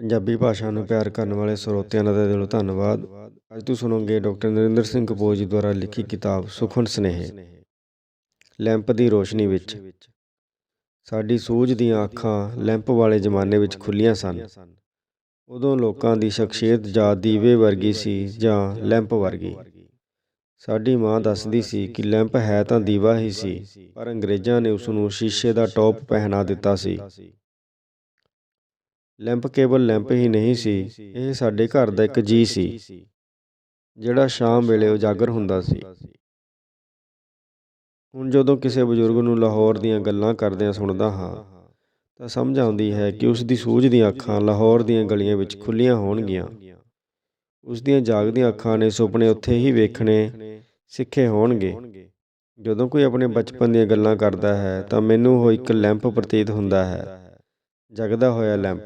ਪੰਜਾਬੀ ਭਾਸ਼ਾ ਨੂੰ ਪਿਆਰ ਕਰਨ ਵਾਲੇ ਸਰੋਤਿਆਂ ਦਾ ਦਿਲੋਂ ਧੰਨਵਾਦ। ਅੱਜ ਤੁਸੀਂ ਸੁਣੋਗੇ ਡਾਕਟਰ ਨਰਿੰਦਰ ਸਿੰਘ ਕਪੂਰ ਜੀ ਦੁਆਰਾ ਲਿਖੀ ਕਿਤਾਬ ਸੁਖਨ ਸੁਨੇਹੇ। ਲੈਂਪ ਦੀ ਰੋਸ਼ਨੀ ਵਿੱਚ। ਸਾਡੀ ਸੂਝ ਦੀਆਂ ਅੱਖਾਂ ਲੈਂਪ ਵਾਲੇ ਜ਼ਮਾਨੇ ਵਿੱਚ ਖੁੱਲੀਆਂ ਸਨ। ਉਦੋਂ ਲੋਕਾਂ ਦੀ ਸ਼ਖਸੀਅਤ ਜਾਂ ਦੀਵੇ ਵਰਗੀ ਸੀ ਜਾਂ ਲੈਂਪ ਵਰਗੀ। ਸਾਡੀ ਮਾਂ ਦੱਸਦੀ ਸੀ ਕਿ ਲੈਂਪ ਹੈ ਤਾਂ ਦੀਵਾ ਹੀ ਸੀ, ਪਰ ਅੰਗਰੇਜ਼ਾਂ ਨੇ ਉਸ ਨੂੰ ਸ਼ੀਸ਼ੇ ਦਾ ਟੌਪ ਪਹਿਨਾ ਦਿੱਤਾ ਸੀ। ਲੈਂਪ ਕੇਵਲ ਲੈਂਪ ਹੀ ਨਹੀਂ ਸੀ, ਇਹ ਸਾਡੇ ਘਰ ਦਾ ਇੱਕ ਜੀ ਸੀ, ਜਿਹੜਾ ਸ਼ਾਮ ਵੇਲੇ ਉਜਾਗਰ ਹੁੰਦਾ ਸੀ। ਹੁਣ ਜਦੋਂ ਕਿਸੇ ਬਜ਼ੁਰਗ ਨੂੰ ਲਾਹੌਰ ਦੀਆਂ ਗੱਲਾਂ ਕਰਦਿਆਂ ਸੁਣਦਾ ਹਾਂ, ਤਾਂ ਸਮਝ ਆਉਂਦੀ ਹੈ ਕਿ ਉਸ ਦੀ ਸੂਝ ਦੀਆਂ ਅੱਖਾਂ ਲਾਹੌਰ ਦੀਆਂ ਗਲੀਆਂ ਵਿੱਚ ਖੁੱਲੀਆਂ ਹੋਣਗੀਆਂ। ਉਸ ਦੀਆਂ ਜਾਗਦੀਆਂ ਅੱਖਾਂ ਨੇ ਸੁਪਨੇ ਉੱਥੇ ਹੀ ਵੇਖਣੇ ਸਿੱਖੇ ਹੋਣਗੇ। ਜਦੋਂ ਕੋਈ ਆਪਣੇ ਬਚਪਨ ਦੀਆਂ ਗੱਲਾਂ ਕਰਦਾ ਹੈ, ਤਾਂ ਮੈਨੂੰ ਉਹ ਇੱਕ ਲੈਂਪ ਪ੍ਰਤੀਤ ਹੁੰਦਾ ਹੈ। ਜਗਦਾ ਹੋਇਆ ਲੈਂਪ।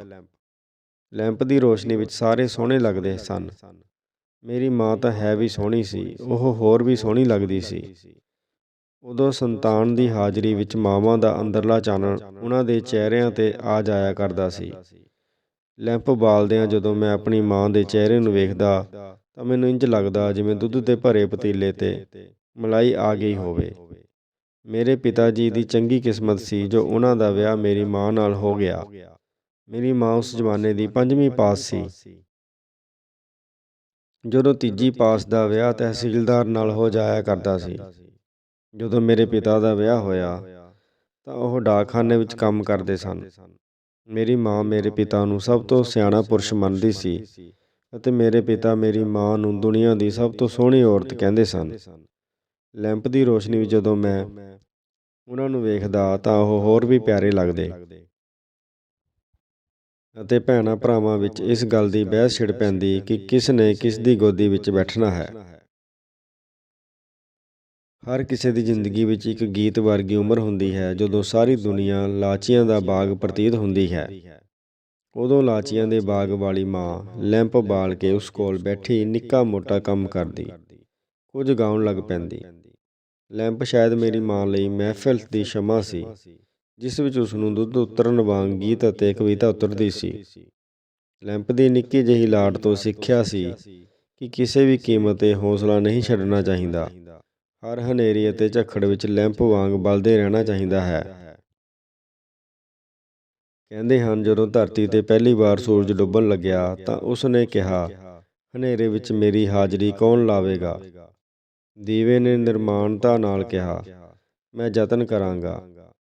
ਲੈਂਪ ਦੀ ਰੋਸ਼ਨੀ ਵਿੱਚ ਸਾਰੇ ਸੋਹਣੇ ਲੱਗਦੇ ਸਨ। ਮੇਰੀ ਮਾਂ ਤਾਂ ਹੈ ਵੀ ਸੋਹਣੀ ਸੀ, ਉਹ ਹੋਰ ਵੀ ਸੋਹਣੀ ਲੱਗਦੀ ਸੀ। ਉਦੋਂ ਸੰਤਾਨ ਦੀ ਹਾਜ਼ਰੀ ਵਿੱਚ ਮਾਵਾਂ ਦਾ ਅੰਦਰਲਾ ਚਾਨਣ ਉਹਨਾਂ ਦੇ ਚਿਹਰਿਆਂ ਤੇ ਆ ਜਾਇਆ ਕਰਦਾ ਸੀ। ਲੈਂਪ ਬਾਲਦਿਆਂ ਜਦੋਂ ਮੈਂ ਆਪਣੀ ਮਾਂ ਦੇ ਚਿਹਰੇ ਨੂੰ ਵੇਖਦਾ, ਤਾਂ ਮੈਨੂੰ ਇੰਜ ਲੱਗਦਾ ਜਿਵੇਂ ਦੁੱਧ ਦੇ ਭਰੇ ਪਤੀਲੇ ਤੇ ਮਲਾਈ ਆ ਗਈ ਹੋਵੇ। ਮੇਰੇ ਪਿਤਾ ਜੀ ਦੀ ਚੰਗੀ ਕਿਸਮਤ ਸੀ ਜੋ ਉਹਨਾਂ ਦਾ ਵਿਆਹ ਮੇਰੀ ਮਾਂ ਨਾਲ ਹੋ ਗਿਆ। ਮੇਰੀ ਮਾਂ ਉਸ ਜ਼ਮਾਨੇ ਦੀ ਪੰਜਵੀਂ ਪਾਸ ਸੀ। ਜਦੋਂ ਤੀਜੀ ਪਾਸ ਦਾ ਵਿਆਹ ਤਹਿਸੀਲਦਾਰ ਨਾਲ ਹੋ ਜਾਇਆ ਕਰਦਾ ਸੀ। ਜਦੋਂ ਮੇਰੇ ਪਿਤਾ ਦਾ ਵਿਆਹ ਹੋਇਆ, ਤਾਂ ਉਹ ਡਾਕਖਾਨੇ ਵਿੱਚ ਕੰਮ ਕਰਦੇ ਸਨ। ਮੇਰੀ ਮਾਂ ਮੇਰੇ ਪਿਤਾ ਨੂੰ ਸਭ ਤੋਂ ਸਿਆਣਾ ਪੁਰਸ਼ ਮੰਨਦੀ ਸੀ ਅਤੇ ਮੇਰੇ ਪਿਤਾ ਮੇਰੀ ਮਾਂ ਨੂੰ ਦੁਨੀਆ ਦੀ ਸਭ ਤੋਂ ਸੋਹਣੀ ਔਰਤ ਕਹਿੰਦੇ ਸਨ। ਲੈਂਪ ਦੀ ਰੋਸ਼ਨੀ ਵਿੱਚ ਜਦੋਂ ਮੈਂ ਉਹਨਾਂ ਨੂੰ ਵੇਖਦਾ ਤਾਂ ਉਹ ਹੋਰ ਵੀ ਪਿਆਰੇ ਲੱਗਦੇ। ਅਤੇ ਭੈਣਾਂ ਭਰਾਵਾਂ ਵਿੱਚ ਇਸ ਗੱਲ ਦੀ ਬਹਿਸ ਛਿੜ ਪੈਂਦੀ ਕਿ ਕਿਸ ਨੇ ਕਿਸ ਦੀ ਗੋਦੀ ਵਿੱਚ ਬੈਠਣਾ ਹੈ। ਹਰ ਕਿਸੇ ਦੀ ਜ਼ਿੰਦਗੀ ਵਿੱਚ ਇੱਕ ਗੀਤ ਵਰਗੀ ਉਮਰ ਹੁੰਦੀ ਹੈ, ਜਦੋਂ ਸਾਰੀ ਦੁਨੀਆ ਲਾਚੀਆਂ ਦਾ ਬਾਗ ਪ੍ਰਤੀਤ ਹੁੰਦੀ ਹੈ। ਉਦੋਂ ਲਾਚੀਆਂ ਦੇ ਬਾਗ ਵਾਲੀ ਮਾਂ ਲੈਂਪ ਬਾਲ ਕੇ ਉਸ ਕੋਲ ਬੈਠੀ ਨਿੱਕਾ ਮੋਟਾ ਕੰਮ ਕਰਦੀ, ਕੁਝ ਗਾਉਣ ਲੱਗ ਪੈਂਦੀ। ਲੈਂਪ ਸ਼ਾਇਦ ਮੇਰੀ ਮਾਂ ਲਈ ਮਹਿਫਿਲ ਦੀ ਸ਼ਮਾ ਸੀ, ਜਿਸ ਵਿੱਚ ਉਸ ਨੂੰ ਦੁੱਧ ਉਤਰਨ ਵਾਂਗ ਗੀਤ ਅਤੇ ਕਵਿਤਾ ਉਤਰਦੀ ਸੀ। ਲੈਂਪ ਦੀ ਨਿੱਕੀ ਜਿਹੀ ਲਾਟ ਤੋਂ ਸਿੱਖਿਆ ਸੀ ਕਿ ਕਿਸੇ ਵੀ ਕੀਮਤ ਤੇ ਹੌਸਲਾ ਨਹੀਂ ਛੱਡਣਾ ਚਾਹੀਦਾ। ਹਰ ਹਨੇਰੀ ਅਤੇ ਝੱਖੜ ਵਿੱਚ ਲੈਂਪ ਵਾਂਗ ਬਲਦੇ ਰਹਿਣਾ ਚਾਹੀਦਾ ਹੈ। ਕਹਿੰਦੇ ਹਨ, ਜਦੋਂ ਧਰਤੀ ਤੇ ਪਹਿਲੀ ਵਾਰ ਸੂਰਜ ਡੁੱਬਣ ਲੱਗਿਆ ਤਾਂ ਉਸ ਨੇ ਕਿਹਾ, ਹਨੇਰੇ ਵਿੱਚ ਮੇਰੀ ਹਾਜ਼ਰੀ ਕੌਣ ਲਾਵੇਗਾ? ਦੀਵੇ ਨੇ ਨਿਰਮਾਣਤਾ ਨਾਲ ਕਿਹਾ, ਮੈਂ ਯਤਨ ਕਰਾਂਗਾ।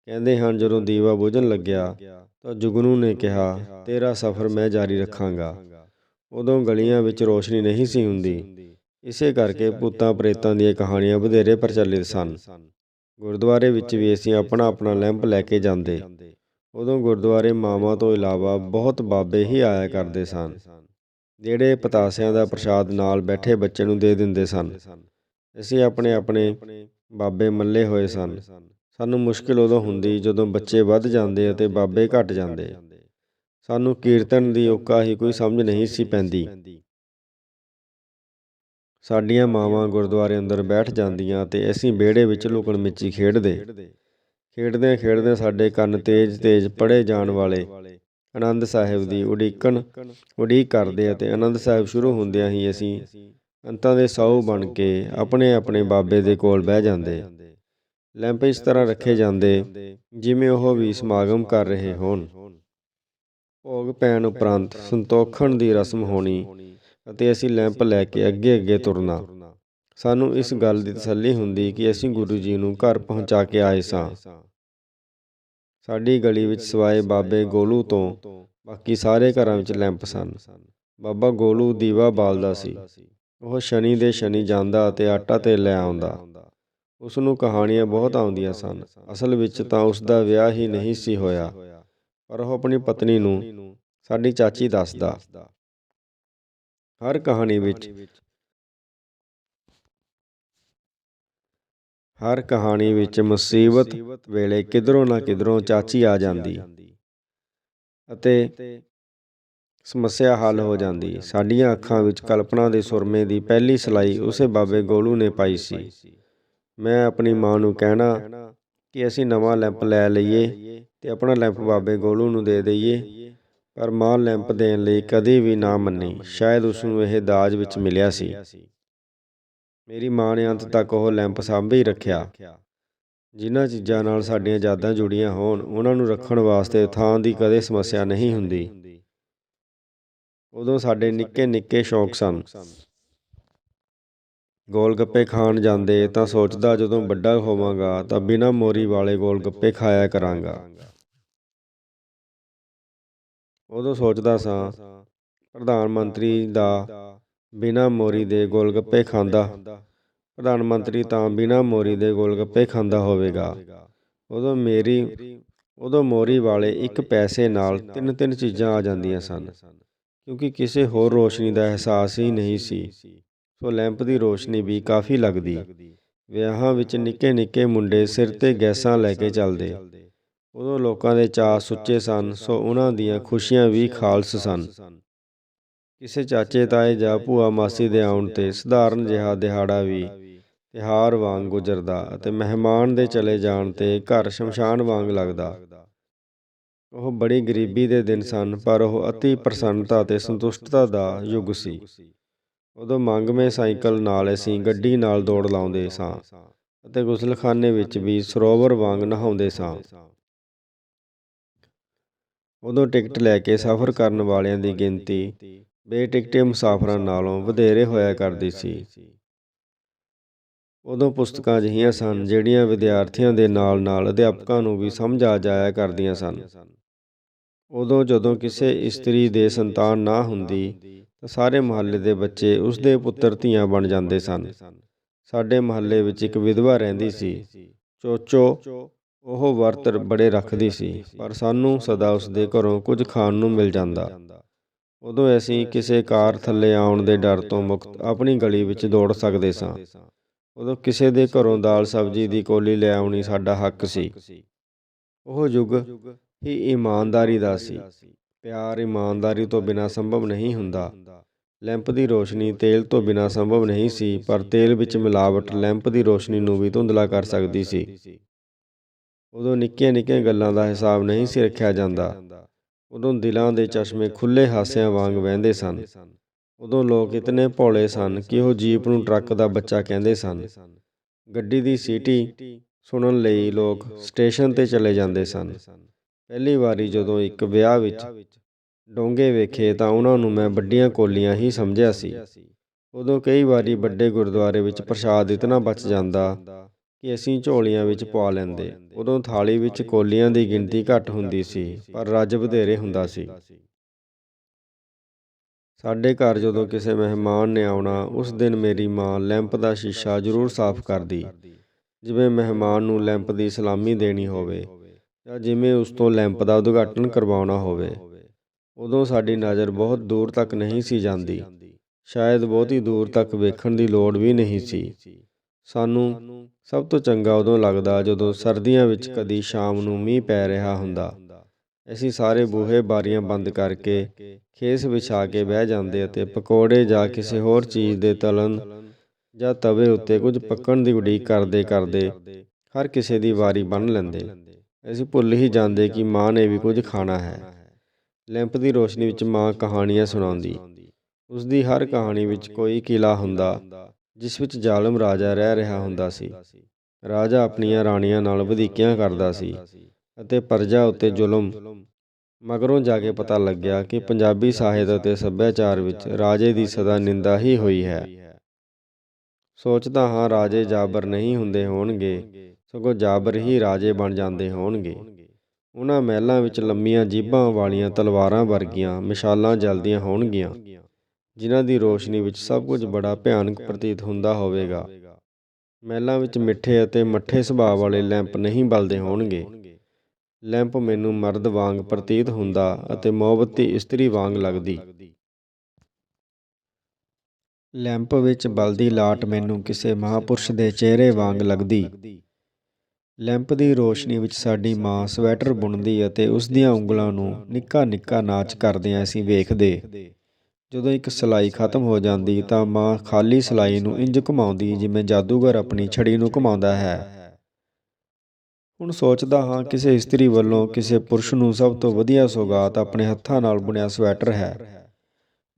ਕਹਿੰਦੇ ਹਨ, ਜਦੋਂ ਦੀਵਾ ਬੁਝਣ ਲੱਗਿਆ, ਤਾਂ ਜੁਗਨੂ ਨੇ ਕਿਹਾ, ਤੇਰਾ ਸਫ਼ਰ ਮੈਂ ਜਾਰੀ ਰੱਖਾਂਗਾ। ਉਦੋਂ ਗਲੀਆਂ ਵਿੱਚ ਰੋਸ਼ਨੀ ਨਹੀਂ ਸੀ ਹੁੰਦੀ। ਇਸੇ ਕਰਕੇ ਭੂਤਾਂ ਪ੍ਰੇਤਾਂ ਦੀਆਂ ਕਹਾਣੀਆਂ ਵਧੇਰੇ ਪ੍ਰਚਲਿਤ ਸਨ। ਗੁਰਦੁਆਰੇ ਵਿੱਚ ਵੀ ਅਸੀਂ ਆਪਣਾ ਆਪਣਾ ਲੈਂਪ ਲੈ ਕੇ ਜਾਂਦੇ। ਉਦੋਂ ਗੁਰਦੁਆਰੇ ਮਾਵਾਂ ਤੋਂ ਇਲਾਵਾ ਬਹੁਤ ਬਾਬੇ ਹੀ ਆਇਆ ਕਰਦੇ ਸਨ, ਜਿਹੜੇ ਪਤਾਸਿਆਂ ਦਾ ਪ੍ਰਸ਼ਾਦ ਨਾਲ ਬੈਠੇ ਬੱਚੇ ਨੂੰ ਦੇ ਦਿੰਦੇ ਸਨ। ਅਸੀਂ ਆਪਣੇ ਆਪਣੇ ਬਾਬੇ ਮੱਲੇ ਹੋਏ ਸਨ। ਸਾਨੂੰ ਮੁਸ਼ਕਿਲ ਉਦੋਂ ਹੁੰਦੀ ਜਦੋਂ ਬੱਚੇ ਵੱਧ ਜਾਂਦੇ ਅਤੇ ਬਾਬੇ ਘਟ ਜਾਂਦੇ। ਸਾਨੂੰ ਕੀਰਤਨ ਦੀ ਓਕਾ ਹੀ ਕੋਈ ਸਮਝ ਨਹੀਂ ਸੀ ਪੈਂਦੀ। ਸਾਡੀਆਂ ਮਾਵਾਂ ਗੁਰਦੁਆਰੇ ਅੰਦਰ ਬੈਠ ਜਾਂਦੀਆਂ ਤੇ ਅਸੀਂ ਵਿਹੜੇ ਵਿੱਚ ਲੁਕਣ ਮਿੱਚੀ ਖੇਡਦੇ। ਖੇਡਦਿਆਂ ਖੇਡਦਿਆਂ ਸਾਡੇ ਕੰਨ ਤੇਜ਼-ਤੇਜ਼ ਪੜੇ ਜਾਣ ਵਾਲੇ ਆਨੰਦ ਸਾਹਿਬ ਦੀ ਉਡੀਕਣ ਉਡੀਕ ਕਰਦੇ ਅਤੇ ਆਨੰਦ ਸਾਹਿਬ ਸ਼ੁਰੂ ਹੁੰਦਿਆਂ ਹੀ ਅਸੀਂ ਅੰਤਾਂ ਦੇ ਸਾਊ ਬਣ ਕੇ ਆਪਣੇ ਆਪਣੇ ਬਾਬੇ ਦੇ ਕੋਲ ਬਹਿ ਜਾਂਦੇ। ਲੈਂਪ ਇਸ ਤਰ੍ਹਾਂ ਰੱਖੇ ਜਾਂਦੇ ਜਿਵੇਂ ਉਹ ਵੀ ਸਮਾਗਮ ਕਰ ਰਹੇ ਹੋਣ। ਭੋਗ ਪੈਣ ਉਪਰੰਤ ਸੰਤੋਖਣ ਦੀ ਰਸਮ ਹੋਣੀ ਅਤੇ ਅਸੀਂ ਲੈਂਪ ਲੈ ਕੇ ਅੱਗੇ ਅੱਗੇ ਤੁਰਨਾ। ਸਾਨੂੰ ਇਸ ਗੱਲ ਦੀ ਤਸੱਲੀ ਹੁੰਦੀ ਕਿ ਅਸੀਂ ਗੁਰੂ ਜੀ ਨੂੰ ਘਰ ਪਹੁੰਚਾ ਕੇ ਆਏ ਸਾਂ। ਸਾਡੀ ਗਲੀ ਵਿੱਚ ਸਵਾਏ ਬਾਬੇ ਗੋਲੂ ਤੋਂ ਬਾਕੀ ਸਾਰੇ ਘਰਾਂ ਵਿੱਚ ਲੈਂਪ ਸਨ। ਬਾਬਾ ਗੋਲੂ ਦੀਵਾ ਬਾਲਦਾ ਸੀ। ਉਹ ਸ਼ਨੀ ਦੇ ਸ਼ਨੀ ਜਾਂਦਾ ਅਤੇ ਆਟਾ ਤੇ ਲੈ ਆਉਂਦਾ। ਉਸ ਨੂੰ ਕਹਾਣੀਆਂ ਬਹੁਤ ਆਉਂਦੀਆਂ ਸਨ। ਅਸਲ ਵਿੱਚ ਤਾਂ ਉਸ ਦਾ ਵਿਆਹ ਹੀ ਨਹੀਂ ਸੀ ਹੋਇਆ, ਪਰ ਉਹ ਆਪਣੀ ਪਤਨੀ ਨੂੰ, ਸਾਡੀ ਚਾਚੀ ਦੱਸਦਾ। ਹਰ ਕਹਾਣੀ ਵਿੱਚ ਹਰ ਕਹਾਣੀ ਵਿੱਚ ਮੁਸੀਬਤ ਵੇਲੇ ਕਿਧਰੋਂ ਨਾ ਕਿਧਰੋਂ ਚਾਚੀ ਆ ਜਾਂਦੀ। ਅਤੇ ਸਮੱਸਿਆ ਹੱਲ ਹੋ ਜਾਂਦੀ। ਸਾਡੀਆਂ ਅੱਖਾਂ ਵਿੱਚ ਕਲਪਨਾ ਦੇ ਸੁਰਮੇ ਦੀ ਪਹਿਲੀ ਸਲਾਈ ਉਸੇ ਬਾਬੇ ਗੋਲੂ ਨੇ ਪਾਈ ਸੀ। ਮੈਂ ਆਪਣੀ ਮਾਂ ਨੂੰ ਕਹਿਣਾ ਕਿ ਅਸੀਂ ਨਵਾਂ ਲੈਂਪ ਲੈ ਲਈਏ ਤੇ ਆਪਣਾ ਲੈਂਪ ਬਾਬੇ ਗੋਲੂ ਨੂੰ ਦੇ ਦਈਏ, ਪਰ ਮਾਂ ਲੈਂਪ ਦੇਣ ਲਈ ਕਦੇ ਵੀ ਨਾ ਮੰਨੀ। ਸ਼ਾਇਦ ਉਸ ਨੂੰ ਇਹ ਦਾਜ ਵਿੱਚ ਮਿਲਿਆ ਸੀ। ਮੇਰੀ ਮਾਂ ਨੇ ਅੰਤ ਤੱਕ ਉਹ ਲੈਂਪ ਸਾਂਭੇ ਹੀ ਰੱਖਿਆ। ਜਿਨ੍ਹਾਂ ਚੀਜ਼ਾਂ ਨਾਲ ਸਾਡੀਆਂ ਯਾਦਾਂ ਜੁੜੀਆਂ ਹੋਣ, ਉਹਨਾਂ ਨੂੰ ਰੱਖਣ ਵਾਸਤੇ ਥਾਂ ਦੀ ਕਦੇ ਸਮੱਸਿਆ ਨਹੀਂ ਹੁੰਦੀ। ਉਦੋਂ ਸਾਡੇ ਨਿੱਕੇ ਨਿੱਕੇ ਸ਼ੌਂਕ ਸਨ। ਗੋਲ ਗੱਪੇ ਖਾਣ ਜਾਂਦੇ ਤਾਂ ਸੋਚਦਾ ਜਦੋਂ ਵੱਡਾ ਹੋਵਾਂਗਾ ਤਾਂ ਬਿਨਾਂ ਮੋਰੀ ਵਾਲੇ ਗੋਲ ਗੱਪੇ ਖਾਇਆ ਕਰਾਂਗਾ। ਉਦੋਂ ਸੋਚਦਾ ਸਾਂ, ਪ੍ਰਧਾਨ ਮੰਤਰੀ ਦਾ ਬਿਨਾਂ ਮੋਰੀ ਦੇ ਗੋਲ ਗੱਪੇ ਖਾਂਦਾ, ਪ੍ਰਧਾਨ ਮੰਤਰੀ ਤਾਂ ਬਿਨਾਂ ਮੋਰੀ ਦੇ ਗੋਲ ਗੱਪੇ ਖਾਂਦਾ ਹੋਵੇਗਾ। ਉਦੋਂ ਮੇਰੀ, ਉਦੋਂ ਮੋਰੀ ਵਾਲੇ ਇੱਕ ਪੈਸੇ ਨਾਲ ਤਿੰਨ ਤਿੰਨ ਚੀਜ਼ਾਂ ਆ ਜਾਂਦੀਆਂ ਸਨ। ਕਿਉਂਕਿ ਕਿਸੇ ਹੋਰ ਰੋਸ਼ਨੀ ਦਾ ਅਹਿਸਾਸ ਹੀ ਨਹੀਂ ਸੀ। ਸੋ। ਲੈਂਪ ਦੀ ਰੋਸ਼ਨੀ ਵੀ ਕਾਫੀ ਲੱਗਦੀ। ਵਿਆਹਾਂ ਵਿੱਚ ਨਿੱਕੇ ਨਿੱਕੇ ਮੁੰਡੇ ਸਿਰ ਤੇ ਗੈਸਾਂ ਲੈ ਕੇ ਚੱਲਦੇ। ਉਦੋਂ ਲੋਕਾਂ ਦੇ ਚਾਅ ਸੁੱਚੇ ਸਨ ਸੋ ਉਹਨਾਂ ਦੀਆਂ ਖੁਸ਼ੀਆਂ ਵੀ ਖਾਲਸ ਸਨ। ਕਿਸੇ ਚਾਚੇ ਤਾਏ ਜਾਂ ਭੂਆ ਮਾਸੀ ਦੇ ਆਉਣ ਤੇ ਸਧਾਰਨ ਜਿਹਾ ਦਿਹਾੜਾ ਵੀ ਤਿਹਾਰ ਵਾਂਗ ਗੁਜ਼ਰਦਾ ਅਤੇ ਮਹਿਮਾਨ ਦੇ ਚਲੇ ਜਾਣ ਤੇ ਘਰ ਸ਼ਮਸ਼ਾਨ ਵਾਂਗ ਲੱਗਦਾ। ਉਹ ਬੜੀ ਗਰੀਬੀ ਦੇ ਦਿਨ ਸਨ, ਪਰ ਉਹ ਅਤੀ ਪ੍ਰਸੰਨਤਾ ਤੇ ਸੰਤੁਸ਼ਟਤਾ ਦਾ ਯੁੱਗ ਸੀ। ਉਦੋਂ ਮੰਗਵੇਂ ਸਾਈਕਲ ਨਾਲ ਅਸੀਂ ਗੱਡੀ ਨਾਲ ਦੌੜ ਲਾਉਂਦੇ ਸਾਂ ਅਤੇ ਗੁਸਲਖਾਨੇ ਵਿੱਚ ਵੀ ਸਰੋਵਰ ਵਾਂਗ ਨਹਾਉਂਦੇ ਸਾਂ। ਉਦੋਂ ਟਿਕਟ ਲੈ ਕੇ ਸਫ਼ਰ ਕਰਨ ਵਾਲਿਆਂ ਦੀ ਗਿਣਤੀ ਬੇਟਿਕਟੇ ਮੁਸਾਫਰਾਂ ਨਾਲੋਂ ਵਧੇਰੇ ਹੋਇਆ ਕਰਦੀ ਸੀ। ਉਦੋਂ ਪੁਸਤਕਾਂ ਅਜਿਹੀਆਂ ਸਨ, ਜਿਹੜੀਆਂ ਵਿਦਿਆਰਥੀਆਂ ਦੇ ਨਾਲ-ਨਾਲ ਅਧਿਆਪਕਾਂ ਨੂੰ ਵੀ ਸਮਝ ਆ ਜਾਇਆ ਕਰਦੀਆਂ ਸਨ। ਉਦੋਂ ਜਦੋਂ ਕਿਸੇ ਇਸਤਰੀ ਦੇ ਸੰਤਾਨ ਨਾ ਹੁੰਦੀ, ਤਾਂ ਸਾਰੇ ਮੁਹੱਲੇ ਦੇ ਬੱਚੇ ਉਸ ਦੇ ਪੁੱਤਰ ਧੀਆਂ ਬਣ ਜਾਂਦੇ ਸਨ। ਸਾਡੇ ਮੁਹੱਲੇ ਵਿੱਚ ਇੱਕ ਵਿਧਵਾ ਰਹਿੰਦੀ ਸੀ। ਚੋਚੋ, ਉਹ ਵਰਤ ਬੜੇ ਰੱਖਦੀ ਸੀ, ਪਰ ਸਾਨੂੰ ਸਦਾ ਉਸ ਦੇ ਘਰੋਂ ਕੁਝ ਖਾਣ ਨੂੰ ਮਿਲ ਜਾਂਦਾ। ਉਦੋਂ ਅਸੀਂ ਕਿਸੇ ਕਾਰ ਥੱਲੇ ਆਉਣ ਦੇ ਡਰ ਤੋਂ ਮੁਕਤ ਆਪਣੀ ਗਲੀ ਵਿੱਚ ਦੌੜ ਸਕਦੇ ਸਾਂ। ਉਦੋਂ ਕਿਸੇ ਦੇ ਘਰੋਂ ਦਾਲ ਸਬਜ਼ੀ ਦੀ ਕੋਲੀ ਲੈ ਆਉਣੀ ਸਾਡਾ ਹੱਕ ਸੀ। ਉਹ ਯੁੱਗ ਹੀ ਇਮਾਨਦਾਰੀ ਦਾ ਸੀ। ਪਿਆਰ ਇਮਾਨਦਾਰੀ ਤੋਂ ਬਿਨਾਂ ਸੰਭਵ ਨਹੀਂ ਹੁੰਦਾ। ਲੈਂਪ ਦੀ ਰੋਸ਼ਨੀ ਤੇਲ ਤੋਂ ਬਿਨਾਂ ਸੰਭਵ ਨਹੀਂ ਸੀ, ਪਰ ਤੇਲ ਵਿੱਚ ਮਿਲਾਵਟ ਲੈਂਪ ਦੀ ਰੋਸ਼ਨੀ ਨੂੰ ਵੀ ਧੁੰਦਲਾ ਕਰ ਸਕਦੀ ਸੀ। ਉਦੋਂ ਨਿੱਕੀਆਂ ਨਿੱਕੀਆਂ ਗੱਲਾਂ ਦਾ ਹਿਸਾਬ ਨਹੀਂ ਸੀ ਰੱਖਿਆ ਜਾਂਦਾ। ਉਦੋਂ ਦਿਲਾਂ ਦੇ ਚਸ਼ਮੇ ਖੁੱਲੇ ਹਾਸਿਆਂ ਵਾਂਗ ਵਹਿੰਦੇ ਸਨ। ਉਦੋਂ ਲੋਕ ਇਤਨੇ ਭੋਲੇ ਸਨ ਕਿ ਉਹ ਜੀਪ ਨੂੰ ਟਰੱਕ ਦਾ ਬੱਚਾ ਕਹਿੰਦੇ ਸਨ। ਗੱਡੀ ਦੀ ਸੀਟੀ ਸੁਣਨ ਲਈ ਲੋਕ ਸਟੇਸ਼ਨ ਤੇ ਚਲੇ ਜਾਂਦੇ ਸਨ। ਪਹਿਲੀ ਵਾਰੀ ਜਦੋਂ ਇੱਕ ਵਿਆਹ ਵਿੱਚ ਡੋਂਗੇ ਵੇਖੇ ਤਾਂ ਉਹਨਾਂ ਨੂੰ ਮੈਂ ਵੱਡੀਆਂ ਕੋਲੀਆਂ ਹੀ ਸਮਝਿਆ ਸੀ। ਉਦੋਂ ਕਈ ਵਾਰੀ ਵੱਡੇ ਗੁਰਦੁਆਰੇ ਵਿੱਚ ਪ੍ਰਸ਼ਾਦ ਇਤਨਾ ਬਚ ਜਾਂਦਾ ਕਿ ਅਸੀਂ ਝੋਲੀਆਂ ਵਿੱਚ ਪਵਾ ਲੈਂਦੇ। ਉਦੋਂ ਥਾਲੀ ਵਿੱਚ ਕੋਲੀਆਂ ਦੀ ਗਿਣਤੀ ਘੱਟ ਹੁੰਦੀ ਸੀ, ਪਰ ਰੱਜ ਵਧੇਰੇ ਹੁੰਦਾ ਸੀ। ਸਾਡੇ ਘਰ ਜਦੋਂ ਕਿਸੇ ਮਹਿਮਾਨ ਨੇ ਆਉਣਾ, ਉਸ ਦਿਨ ਮੇਰੀ ਮਾਂ ਲੈਂਪ ਦਾ ਸ਼ੀਸ਼ਾ ਜ਼ਰੂਰ ਸਾਫ਼ ਕਰਦੀ। ਜਿਵੇਂ ਮਹਿਮਾਨ ਨੂੰ ਲੈਂਪ ਦੀ ਸਲਾਮੀ ਦੇਣੀ ਹੋਵੇ। ਜਾਂ ਜਿਵੇਂ ਉਸ ਤੋਂ ਲੈਂਪ ਦਾ ਉਦਘਾਟਨ ਕਰਵਾਉਣਾ ਹੋਵੇ, ਉਦੋਂ ਸਾਡੀ ਨਜ਼ਰ ਬਹੁਤ ਦੂਰ ਤੱਕ ਨਹੀਂ ਸੀ ਜਾਂਦੀ। ਸ਼ਾਇਦ ਬਹੁਤੀ ਦੂਰ ਤੱਕ ਵੇਖਣ ਦੀ ਲੋੜ ਵੀ ਨਹੀਂ ਸੀ। ਸਾਨੂੰ ਸਭ ਤੋਂ ਚੰਗਾ ਉਦੋਂ ਲੱਗਦਾ ਜਦੋਂ ਸਰਦੀਆਂ ਵਿੱਚ ਕਦੀ ਸ਼ਾਮ ਨੂੰ ਮੀਂਹ ਪੈ ਰਿਹਾ ਹੁੰਦਾ। ਅਸੀਂ ਸਾਰੇ ਬੂਹੇ ਬਾਰੀਆਂ ਬੰਦ ਕਰਕੇ ਖੇਸ ਵਿਛਾ ਕੇ ਬਹਿ ਜਾਂਦੇ ਅਤੇ ਪਕੌੜੇ ਜਾਂ ਕਿਸੇ ਹੋਰ ਚੀਜ਼ ਦੇ ਤਲਨ ਜਾਂ ਤਵੇ ਉੱਤੇ ਕੁਝ ਪੱਕਣ ਦੀ ਉਡੀਕ ਕਰਦੇ ਕਰਦੇ ਹਰ ਕਿਸੇ ਦੀ ਵਾਰੀ ਬੰਨ ਲੈਂਦੇ। ਅਸੀਂ ਭੁੱਲ ਹੀ ਜਾਂਦੇ ਕਿ ਮਾਂ ਨੇ ਵੀ ਕੁਝ ਖਾਣਾ ਹੈ। ਲੈਂਪ ਦੀ ਰੋਸ਼ਨੀ ਵਿੱਚ ਮਾਂ ਕਹਾਣੀਆਂ ਸੁਣਾਉਂਦੀ। ਉਸ ਦੀ ਹਰ ਕਹਾਣੀ ਵਿੱਚ ਕੋਈ ਕਿਲਾ ਹੁੰਦਾ, ਜਿਸ ਵਿੱਚ ਜ਼ਾਲਮ ਰਾਜਾ ਰਹਿ ਰਿਹਾ ਹੁੰਦਾ ਸੀ। ਰਾਜਾ ਆਪਣੀਆਂ ਰਾਣੀਆਂ ਨਾਲ ਵਧੀਕੀਆਂ ਕਰਦਾ ਸੀ ਅਤੇ ਪਰਜਾ ਉੱਤੇ ਜ਼ੁਲਮ। ਮਗਰੋਂ ਜਾ ਕੇ ਪਤਾ ਲੱਗਿਆ ਕਿ ਪੰਜਾਬੀ ਸਾਹਿਤ ਅਤੇ ਸੱਭਿਆਚਾਰ ਵਿੱਚ ਰਾਜੇ ਦੀ ਸਦਾ ਨਿੰਦਾ ਹੀ ਹੋਈ ਹੈ। ਸੋਚਦਾ ਹਾਂ ਰਾਜੇ ਜਾਬਰ ਨਹੀਂ ਹੁੰਦੇ ਹੋਣਗੇ। ਸਗੋਂ ਜਾਬਰ ਹੀ ਰਾਜੇ ਬਣ ਜਾਂਦੇ ਹੋਣਗੇ। ਉਹਨਾਂ ਮਹਿਲਾਂ ਵਿੱਚ ਲੰਮੀਆਂ ਜੀਭਾਂ ਵਾਲੀਆਂ ਤਲਵਾਰਾਂ ਵਰਗੀਆਂ ਮਿਸਾਲਾਂ ਜਲਦੀਆਂ ਹੋਣਗੀਆਂ, ਜਿਨ੍ਹਾਂ ਦੀ ਰੋਸ਼ਨੀ ਵਿੱਚ ਸਭ ਕੁਝ ਬੜਾ ਭਿਆਨਕ ਪ੍ਰਤੀਤ ਹੁੰਦਾ ਹੋਵੇਗਾ। ਮਹਿਲਾਂ ਵਿੱਚ ਮਿੱਠੇ ਅਤੇ ਮੱਠੇ ਸੁਭਾਅ ਵਾਲੇ ਲੈਂਪ ਨਹੀਂ ਬਲਦੇ ਹੋਣਗੇ। ਲੈਂਪ ਮੈਨੂੰ ਮਰਦ ਵਾਂਗ ਪ੍ਰਤੀਤ ਹੁੰਦਾ ਅਤੇ ਮੋਹਬਤੀ ਇਸਤਰੀ ਵਾਂਗ ਲੱਗਦੀ। ਲੈਂਪ ਵਿੱਚ ਬਲਦੀ ਲਾਟ ਮੈਨੂੰ ਕਿਸੇ ਮਹਾਪੁਰਸ਼ ਦੇ ਚਿਹਰੇ ਵਾਂਗ ਲੱਗਦੀ। ਲੈਂਪ ਦੀ ਰੋਸ਼ਨੀ ਵਿੱਚ ਸਾਡੀ ਮਾਂ ਸਵੈਟਰ ਬੁਣਦੀ ਅਤੇ ਉਸ ਦੀਆਂ ਉਂਗਲਾਂ ਨੂੰ ਨਿੱਕਾ ਨਿੱਕਾ ਨਾਚ ਕਰਦਿਆਂ ਅਸੀਂ ਵੇਖਦੇ। ਜਦੋਂ ਇੱਕ ਸਲਾਈ ਖਤਮ ਹੋ ਜਾਂਦੀ ਤਾਂ ਮਾਂ ਖਾਲੀ ਸਲਾਈ ਨੂੰ ਇੰਜ ਘੁਮਾਉਂਦੀ ਜਿਵੇਂ ਜਾਦੂਗਰ ਆਪਣੀ ਛੜੀ ਨੂੰ ਘੁਮਾਉਂਦਾ ਹੈ। ਹੁਣ ਸੋਚਦਾ ਹਾਂ ਕਿਸੇ ਇਸਤਰੀ ਵੱਲੋਂ ਕਿਸੇ ਪੁਰਸ਼ ਨੂੰ ਸਭ ਤੋਂ ਵਧੀਆ ਸੌਗਾਤ ਆਪਣੇ ਹੱਥਾਂ ਨਾਲ ਬੁਣਿਆ ਸਵੈਟਰ ਹੈ।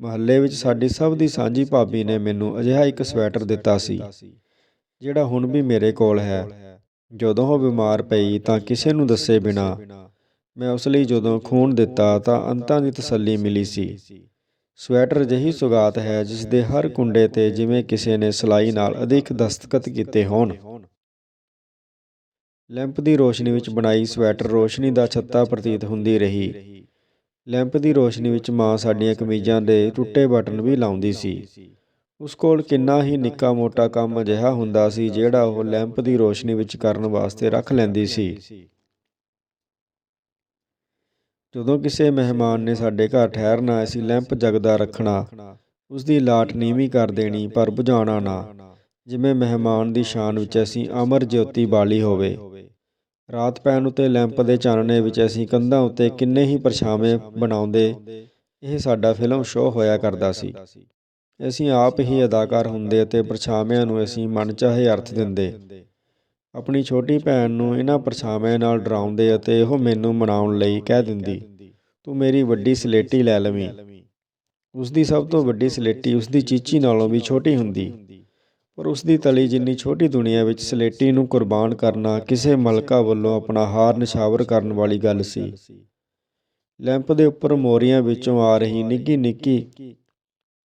ਮਹੱਲੇ ਵਿੱਚ ਸਾਡੀ ਸਭ ਦੀ ਸਾਂਝੀ ਭਾਬੀ ਨੇ ਮੈਨੂੰ ਅਜਿਹਾ ਇੱਕ ਸਵੈਟਰ ਦਿੱਤਾ ਸੀ, ਜਿਹੜਾ ਹੁਣ ਵੀ ਮੇਰੇ ਕੋਲ ਹੈ। ਜਦੋਂ ਉਹ ਬਿਮਾਰ ਪਈ ਤਾਂ ਕਿਸੇ ਨੂੰ ਦੱਸੇ ਬਿਨਾ ਮੈਂ ਉਸ ਲਈ ਜਦੋਂ ਖੂਨ ਦਿੱਤਾ ਤਾਂ ਅੰਤਾਂ ਦੀ ਤਸੱਲੀ ਮਿਲੀ ਸੀ। ਸਵੈਟਰ ਜਹੀ ਸੁਗਾਤ ਹੈ ਜਿਸ ਦੇ ਹਰ ਕੁੰਡੇ ਤੇ ਜਿਵੇਂ ਕਿਸੇ ਨੇ ਸਲਾਈ ਨਾਲ ਅਧਿਕ ਦਸਤਖਤ ਕੀਤੇ ਹੋਣ। ਲੈਂਪ ਦੀ ਰੋਸ਼ਨੀ ਵਿੱਚ ਬਣਾਈ ਸਵੈਟਰ ਰੋਸ਼ਨੀ ਦਾ ਛੱਤਾ ਪ੍ਰਤੀਤ ਹੁੰਦੀ ਰਹੀ। ਲੈਂਪ ਦੀ ਰੋਸ਼ਨੀ ਵਿੱਚ ਮਾਂ ਸਾਡੀਆਂ ਕਮੀਜ਼ਾਂ ਦੇ ਟੁੱਟੇ ਬਟਨ ਵੀ ਲਾਉਂਦੀ ਸੀ। ਉਸ ਕੋਲ ਕਿੰਨਾ ਹੀ ਨਿੱਕਾ ਮੋਟਾ ਕੰਮ ਅਜਿਹਾ ਹੁੰਦਾ ਸੀ ਜਿਹੜਾ ਉਹ ਲੈਂਪ ਦੀ ਰੋਸ਼ਨੀ ਵਿੱਚ ਕਰਨ ਵਾਸਤੇ ਰੱਖ ਲੈਂਦੀ ਸੀ। ਜਦੋਂ ਕਿਸੇ ਮਹਿਮਾਨ ਨੇ ਸਾਡੇ ਘਰ ਠਹਿਰਨਾ ਅਸੀਂ ਲੈਂਪ ਜਗਦਾ ਰੱਖਣਾ ਉਸ ਦੀ ਲਾਟ ਨੀਵੀਂ ਕਰ ਦੇਣੀ ਪਰ ਬੁਝਾਉਣਾ ਨਾ। ਜਿਵੇਂ ਮਹਿਮਾਨ ਦੀ ਸ਼ਾਨ ਵਿੱਚ ਅਸੀਂ ਅਮਰ ਜੋਤੀ ਬਾਲੀ ਹੋਵੇ। ਰਾਤ ਪੈਣ ਉਤੇ ਲੈਂਪ ਦੇ ਚਾਨਣੇ ਵਿੱਚ ਅਸੀਂ ਕੰਧਾਂ ਉੱਤੇ ਕਿੰਨੇ ਹੀ ਪਰਛਾਵੇਂ ਬਣਾਉਂਦੇ, ਇਹ ਸਾਡਾ ਫਿਲਮ ਸ਼ੋਅ ਹੋਇਆ ਕਰਦਾ ਸੀ। ਅਸੀਂ ਆਪ ਹੀ ਅਦਾਕਾਰ ਹੁੰਦੇ ਅਤੇ ਪਰਛਾਵਿਆਂ ਨੂੰ ਅਸੀਂ ਮਨਚਾਹੇ ਅਰਥ ਦਿੰਦੇ। ਆਪਣੀ ਛੋਟੀ ਭੈਣ ਨੂੰ ਇਹਨਾਂ ਪਰਛਾਵਿਆਂ ਨਾਲ ਡਰਾਉਂਦੇ ਅਤੇ ਉਹ ਮੈਨੂੰ ਮਨਾਉਣ ਲਈ ਕਹਿ ਦਿੰਦੀ, ਤੂੰ ਮੇਰੀ ਵੱਡੀ ਸਲੇਟੀ ਲੈ ਲਵੀਂ। ਉਸ ਦੀ ਸਭ ਤੋਂ ਵੱਡੀ ਸਲੇਟੀ ਉਸ ਦੀ ਚੀਚੀ ਨਾਲੋਂ ਵੀ ਛੋਟੀ ਹੁੰਦੀ। ਪਰ ਉਸ ਦੀ ਤਲੀ ਜਿੰਨੀ ਛੋਟੀ ਦੁਨੀਆ ਵਿੱਚ ਸਲੇਟੀ ਨੂੰ ਕੁਰਬਾਨ ਕਰਨਾ ਕਿਸੇ ਮਲਕਾ ਵੱਲੋਂ ਆਪਣਾ ਹਾਰ ਨਿਸ਼ਾਵਰ ਕਰਨ ਵਾਲੀ ਗੱਲ ਸੀ। ਲੈਂਪ ਦੇ ਉੱਪਰ ਮੋਰੀਆਂ ਵਿੱਚੋਂ ਆ ਰਹੀ ਨਿੱਗੀ ਨਿੱਕੀ